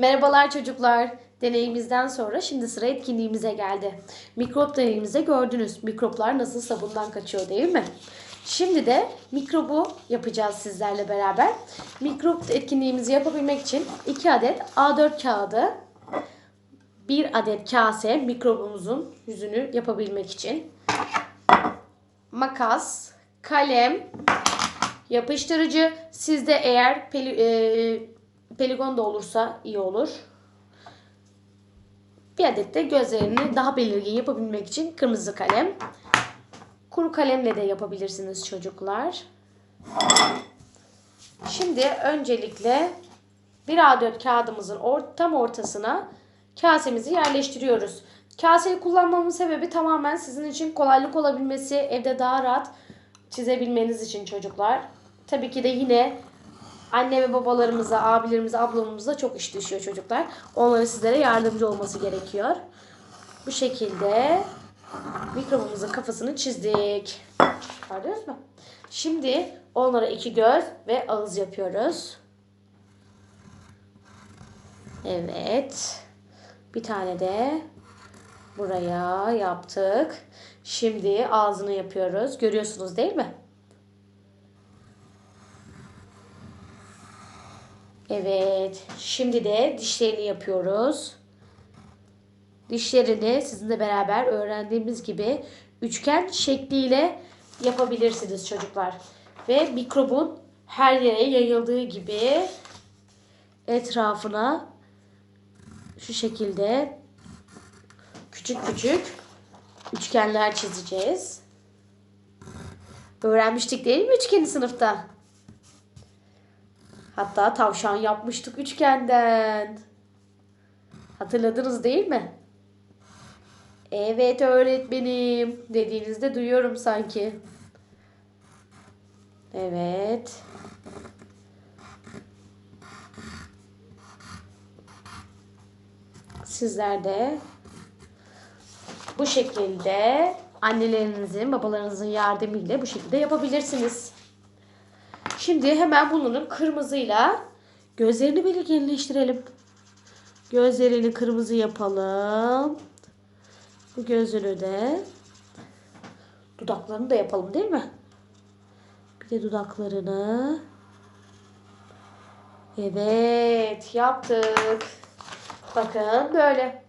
Merhabalar çocuklar. Deneyimizden sonra şimdi sıra etkinliğimize geldi. Mikrop deneyimizde gördünüz. Mikroplar nasıl sabundan kaçıyor değil mi? Şimdi de mikrobu yapacağız sizlerle beraber. Mikrop etkinliğimizi yapabilmek için 2 adet A4 kağıdı, 1 adet kase mikrobumuzun yüzünü yapabilmek için makas, kalem, yapıştırıcı. Sizde eğer peli, e, peligon da olursa iyi olur. Bir adet de gözlerini daha belirgin yapabilmek için kırmızı kalem. Kuru kalemle de yapabilirsiniz çocuklar. Şimdi öncelikle bir A4 kağıdımızın or- tam ortasına kasemizi yerleştiriyoruz. Kaseyi kullanmamın sebebi tamamen sizin için kolaylık olabilmesi, evde daha rahat çizebilmeniz için çocuklar. Tabii ki de yine anne ve babalarımıza, abilerimize, ablamıza çok iş düşüyor çocuklar. Onların sizlere yardımcı olması gerekiyor. Bu şekilde mikrobumuzun kafasını çizdik. Gördünüz mü? Şimdi onlara iki göz ve ağız yapıyoruz. Evet. Bir tane de buraya yaptık. Şimdi ağzını yapıyoruz. Görüyorsunuz değil mi? Evet. Şimdi de dişlerini yapıyoruz. Dişlerini sizinle beraber öğrendiğimiz gibi üçgen şekliyle yapabilirsiniz çocuklar. Ve mikrobun her yere yayıldığı gibi etrafına şu şekilde küçük küçük üçgenler çizeceğiz. Öğrenmiştik değil mi üçgeni sınıfta? Hatta tavşan yapmıştık üçgenden. Hatırladınız değil mi? Evet öğretmenim dediğinizde duyuyorum sanki. Evet. Sizler de bu şekilde annelerinizin, babalarınızın yardımıyla bu şekilde yapabilirsiniz. Şimdi hemen bunun kırmızıyla gözlerini belirginleştirelim. Gözlerini kırmızı yapalım. Bu gözünü de dudaklarını da yapalım değil mi? Bir de dudaklarını. Evet yaptık. Bakın böyle.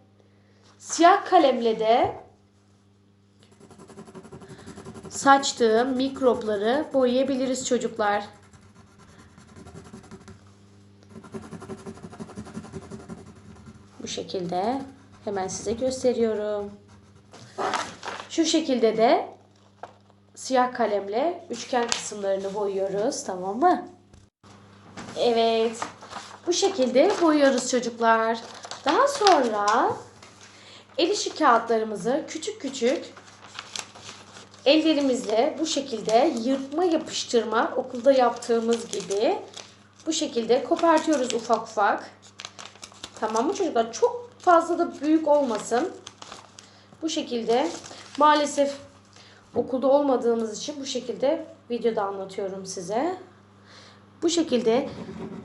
Siyah kalemle de saçtığım mikropları boyayabiliriz çocuklar. Şekilde hemen size gösteriyorum. Şu şekilde de siyah kalemle üçgen kısımlarını boyuyoruz. Tamam mı? Evet. Bu şekilde boyuyoruz çocuklar. Daha sonra el işi kağıtlarımızı küçük küçük ellerimizle bu şekilde yırtma yapıştırma okulda yaptığımız gibi bu şekilde kopartıyoruz ufak ufak. Tamam mı çocuklar? Çok fazla da büyük olmasın. Bu şekilde maalesef okulda olmadığımız için bu şekilde videoda anlatıyorum size. Bu şekilde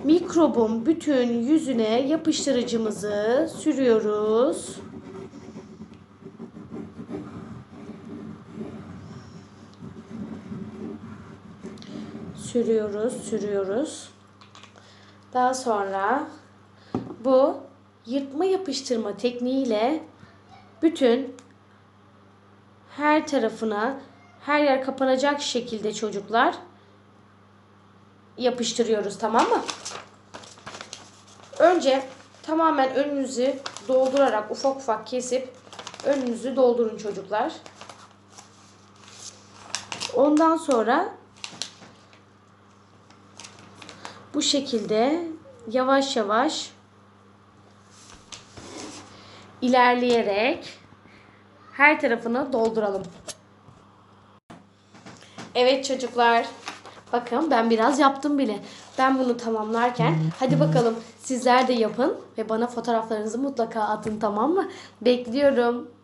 mikrobun bütün yüzüne yapıştırıcımızı sürüyoruz. Sürüyoruz, sürüyoruz. Daha sonra bu yırtma yapıştırma tekniğiyle bütün her tarafına her yer kapanacak şekilde çocuklar yapıştırıyoruz tamam mı? Önce tamamen önünüzü doldurarak ufak ufak kesip önünüzü doldurun çocuklar. Ondan sonra bu şekilde yavaş yavaş ilerleyerek her tarafını dolduralım. Evet çocuklar. Bakın ben biraz yaptım bile. Ben bunu tamamlarken hadi bakalım sizler de yapın ve bana fotoğraflarınızı mutlaka atın tamam mı? Bekliyorum.